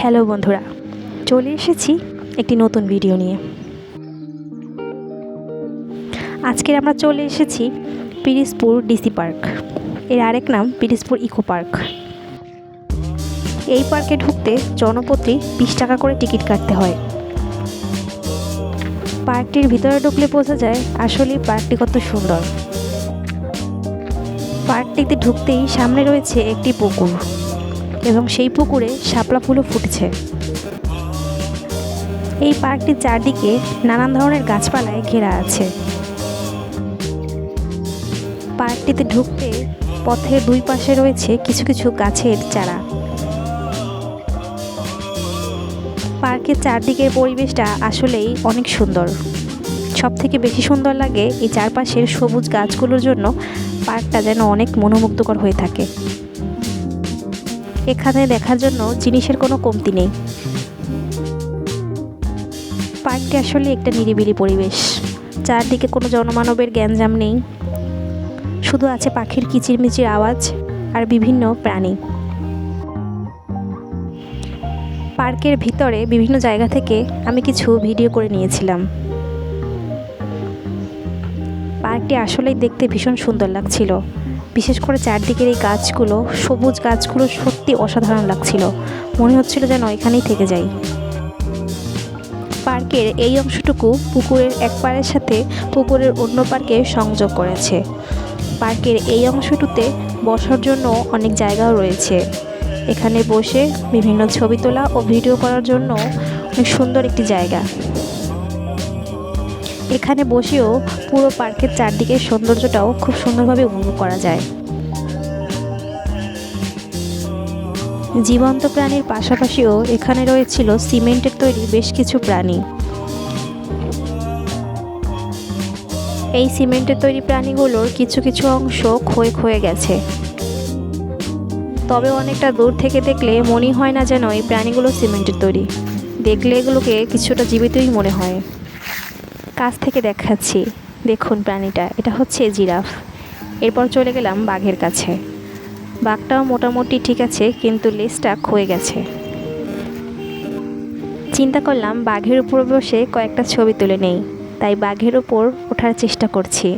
Hello বন্ধুরা, চলে এসেছি একটি নতুন ভিডিও নিয়ে। আজকের আমরা চলে এসেছি পিরিসপুর ডিসি পার্ক। এর আরেক নাম পিরিসপুর ইকো পার্ক। এই পার্কে ঢুকতে জনপ্রতি বিশ টাকা করে টিকিট কাটতে হয়। পার্কটির ভিতরে ঢুকলে বোঝা যায় আসলেই পার্কটি কত সুন্দর। পার্কটিতে ঢুকতেই সামনে রয়েছে একটি পুকুর। এবং সেই পুকুরে শাপলা ফুলও ফুটেছে। এই পার্কটির চারদিকে নানান ধরনের গাছপালায় ঘেরা আছে। পার্কটিতে ঢুকতে পথের দুই পাশে রয়েছে কিছু কিছু গাছের চারা। পার্কের চারদিকের পরিবেশটা আসলেই অনেক সুন্দর। সব থেকে বেশি সুন্দর লাগে এই চারপাশের সবুজ গাছগুলোর জন্য পার্কটা যেন অনেক মনোমুগ্ধকর হয়ে থাকে। এখানে দেখার জন্য জিনিসের কোনো কমতি নেই। পার্কটি আসলে একটা নিরিবিলি পরিবেশ। চারদিকে কোনো জনমানবের গ্যাঞ্জাম নেই। শুধু আছে পাখির কিচিরমিচির আওয়াজ আর বিভিন্ন প্রাণী। পার্কের ভিতরে বিভিন্ন জায়গা থেকে আমি কিছু ভিডিও করে নিয়েছিলাম। পার্কটি আসলেই দেখতে ভীষণ সুন্দর লাগছিল। বিশেষ করে চারদিকের এই গাছগুলো, সবুজ গাছগুলো সত্যি অসাধারণ লাগছিল। মনে হচ্ছিল যেন এখানেই থেকে যাই। পার্কের এই অংশটুকু পুকুরের এক পাড়ের সাথে পুকুরের অন্য পার্কে সংযোগ করেছে। পার্কের এই অংশটুতে বসার জন্য অনেক জায়গাও রয়েছে। এখানে বসে বিভিন্ন ছবি তোলা ও ভিডিও করার জন্য অনেক সুন্দর একটি জায়গা। এখানে বসেও পুরো পার্কের চারদিকের সৌন্দর্যটাও খুব সুন্দরভাবে উপভোগ করা যায়। জীবন্ত প্রাণীর পাশাপাশিও এখানে রয়েছিল সিমেন্টের তৈরি বেশ কিছু প্রাণী। এই সিমেন্টের তৈরি প্রাণীগুলোর কিছু কিছু অংশ ক্ষয়ে ক্ষয়ে গেছে। তবে অনেকটা দূর থেকে দেখলে মনে হয় না যেন এই প্রাণীগুলো সিমেন্টের তৈরি। দেখলে এগুলোকে কিছুটা জীবিতই মনে হয়। কাছ থেকে দেখাচ্ছি। দেখুন প্রাণীটা, এটা হচ্ছে জিরাফ। এরপর চলে গেলাম বাঘের কাছে। বাঘটাও মোটামুটি ঠিক আছে, কিন্তু লেজটা ক্ষয়ে গেছে। চিন্তা করলাম বাঘের উপর বসে কয়েকটা ছবি তুলে নেই, তাই বাঘের উপর ওঠার চেষ্টা করছি।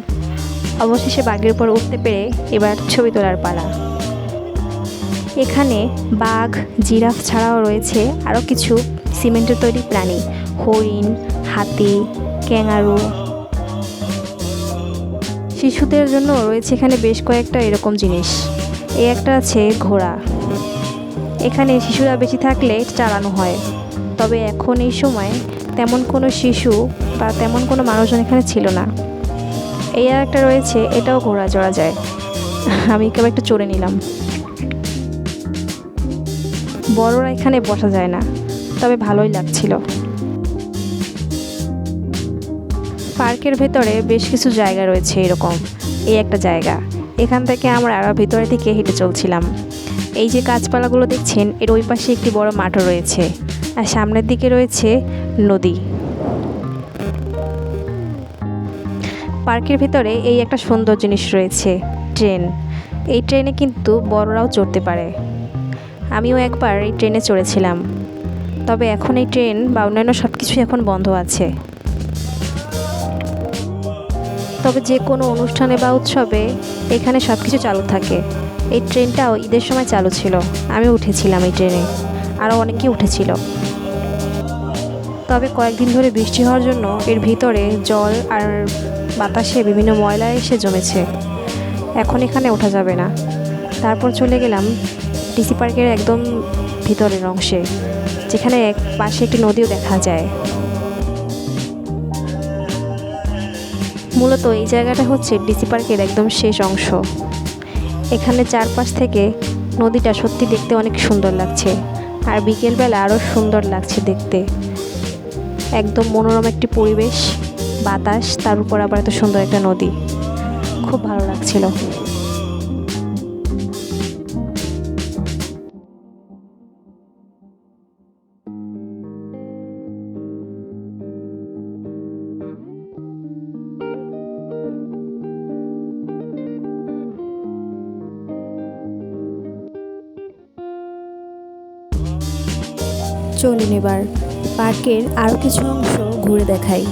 অবশেষে বাঘের উপর উঠতে পেরে এবার ছবি তোলার পালা। এখানে বাঘ, জিরাফ ছাড়াও রয়েছে আরও কিছু সিমেন্টের তৈরি প্রাণী, হরিণ, হাতি ক্যাঙারু। শিশুদের জন্য রয়েছে এখানে বেশ কয়েকটা এরকম জিনিস। এই একটা আছে ঘোড়া। এখানে শিশুরা বেশি থাকলে চালানো হয়। তবে এখন এই সময় তেমন কোনো শিশু বা তেমন কোনো মানুষজন এখানে ছিল না। এই আর একটা রয়েছে, এটাও ঘোড়া চড়া যায়। আমি কেবল একটু চড়ে নিলাম। বড়রা এখানে বসা যায় না, তবে ভালোই লাগছিল। পার্কের ভেতরে বেশ কিছু জায়গা রয়েছে এরকম। এই একটা জায়গা। এখান থেকে আমরা আরও ভিতরে থেকে হেঁটে চলছিলাম। এই যে গাছপালাগুলো দেখছেন, এর ওই পাশে একটি বড় মাঠও রয়েছে। আর সামনের দিকে রয়েছে নদী। পার্কের ভেতরে এই একটা সুন্দর জিনিস রয়েছে, ট্রেন। এই ট্রেনে কিন্তু বড়রাও চড়তে পারে। আমিও একবার এই ট্রেনে চড়েছিলাম। তবে এখন এই ট্রেন বা অন্যান্য সব কিছুই এখন বন্ধ আছে। তবে যে কোনো অনুষ্ঠানে বা উৎসবে এখানে সব কিছু চালু থাকে। এই ট্রেনটাও ঈদের সময় চালু ছিল। আমি উঠেছিলাম এই ট্রেনে। আরও অনেকেই উঠেছিল। তবে কয়েকদিন ধরে বৃষ্টি হওয়ার জন্য এর ভিতরে জল আর বাতাসে বিভিন্ন ময়লা এসে জমেছে। এখন এখানে ওঠা যাবে না। তারপর চলে গেলাম ডিসি পার্কের একদম ভিতরের অংশে, যেখানে এক পাশে একটি নদীও দেখা যায়। মূলত এই জায়গাটা হচ্ছে ডিসি পার্কের একদম শেষ অংশ। এখানে চারপাশ থেকে নদীটা সত্যি দেখতে অনেক সুন্দর লাগছে আর বিকেলবেলা আরও সুন্দর লাগছে দেখতে। একদম মনোরম একটি পরিবেশ, বাতাস, তার উপর আবার এত সুন্দর একটা নদী। খুব ভালো লাগছিল। চলুন এবার পার্কের আরও কিছু অংশ ঘুরে দেখাই।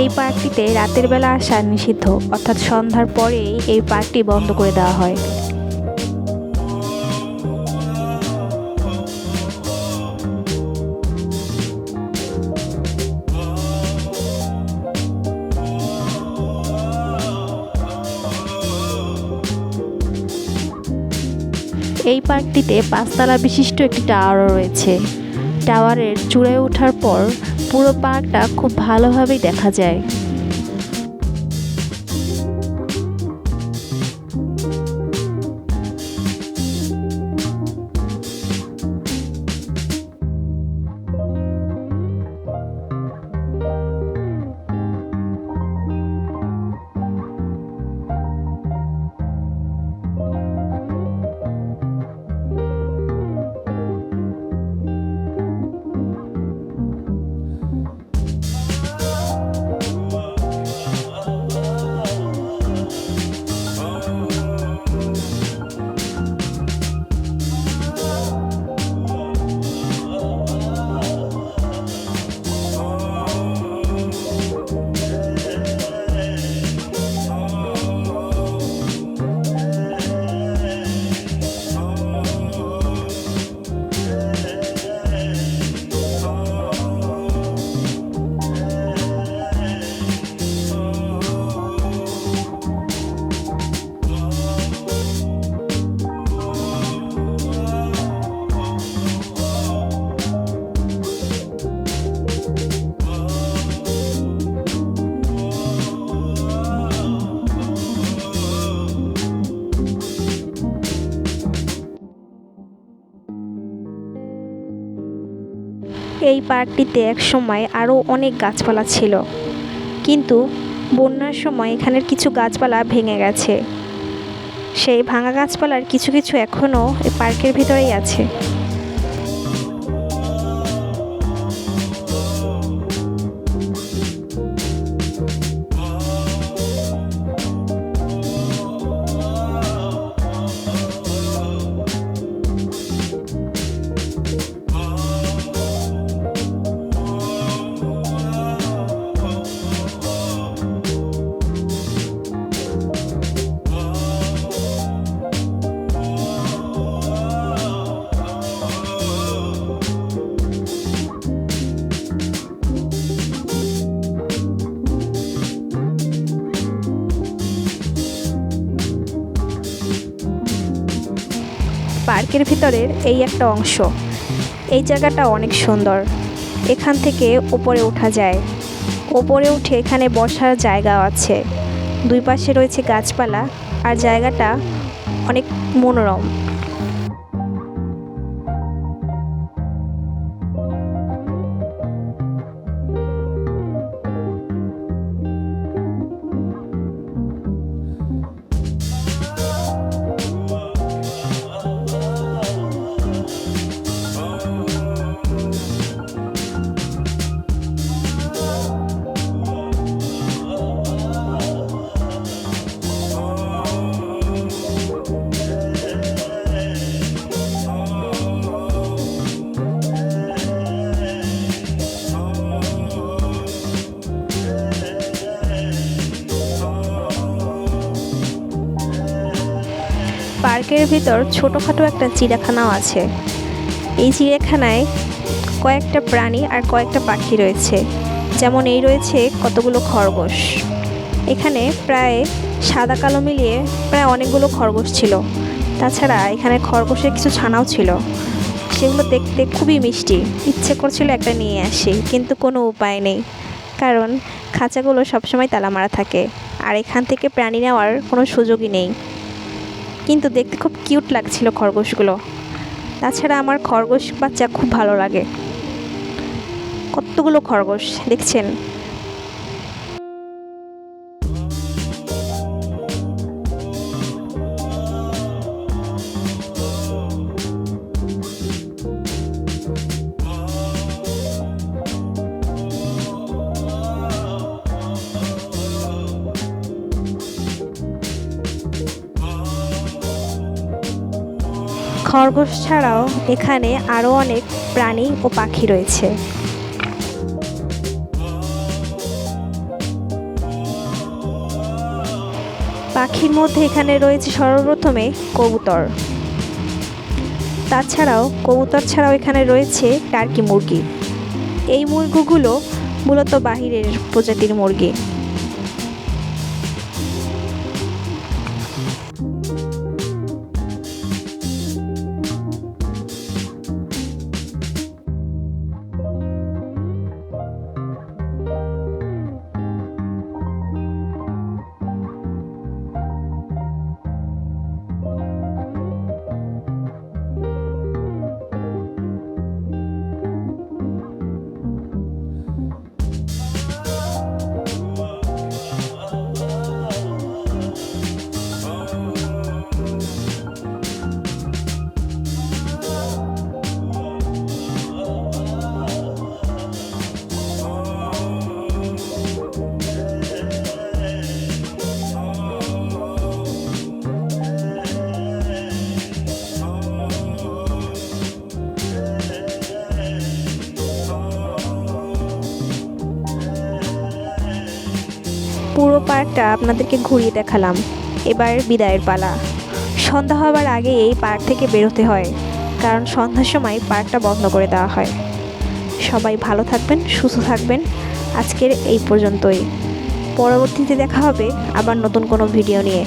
এই পার্কটিতে রাতের বেলা আসা নিষিদ্ধ, অর্থাৎ সন্ধ্যার পরেই এই পার্কটি বন্ধ করে দেওয়া হয়। এই পার্কটিতে পাঁচতলা বিশিষ্ট একটি টাওয়ারও রয়েছে। টাওয়ারের চূড়ায় ওঠার পর পুরো পার্কটা খুব ভালোভাবেই দেখা যায়। এই পার্কটিতে এক সময় আরও অনেক গাছপালা ছিল। কিন্তু বন্যার সময় এখানের কিছু গাছপালা ভেঙে গেছে। সেই ভাঙা গাছপালার কিছু কিছু এখনও এই পার্কের ভিতরেই আছে। পার্কের ভিতরের এই একটা অংশ। এই জায়গাটা অনেক সুন্দর। এখান থেকে ওপরে ওঠা যায়। ওপরে উঠে এখানে বসার জায়গাও আছে। দুই পাশে রয়েছে গাছপালা আর জায়গাটা অনেক মনোরম। পার্কের ভিতর ছোটোখাটো একটা চিড়িয়াখানাও আছে। এই চিড়িয়াখানায় কয়েকটা প্রাণী আর কয়েকটা পাখি রয়েছে। যেমন এই রয়েছে কতগুলো খরগোশ। এখানে প্রায় সাদা কালো মিলিয়ে প্রায় অনেকগুলো খরগোশ ছিল। তাছাড়া এখানে খরগোশের কিছু ছানাও ছিল। সেগুলো দেখতে খুবই মিষ্টি। ইচ্ছে করছিল একটা নিয়ে আসি, কিন্তু কোনো উপায় নেই। কারণ খাঁচাগুলো সবসময় তালা মারা থাকে। আর এখান থেকে প্রাণী নেওয়ার কোনো সুযোগই নেই। কিন্তু দেখতে খুব কিউট লাগছিল খরগোশগুলো। তাছাড়া আমার খরগোশ বাচ্চা খুব ভালো লাগে। কতগুলো খরগোশ, দেখছেন? খরগোশ ছাড়াও এখানে আরও অনেক প্রাণী ও পাখি রয়েছে। পাখির মধ্যে এখানে রয়েছে সর্বপ্রথমে কবুতর। তাছাড়াও কবুতর ছাড়াও এখানে রয়েছে টার্কি মুরগি। এই মুরগিগুলো মূলত বাহিরের প্রজাতির মুরগি। পার্কটা আপনাদেরকে ঘুরিয়ে দেখালাম। এবার বিদায়ের পালা। সন্ধ্যা হবার আগে এই পার্ক থেকে বেরোতে হয়, কারণ সন্ধ্যার সময় পার্কটা বন্ধ করে দেওয়া হয়। সবাই ভালো থাকবেন, সুস্থ থাকবেন। আজকের এই পর্যন্তই। পরবর্তীতে দেখা হবে আবার নতুন কোনো ভিডিও নিয়ে।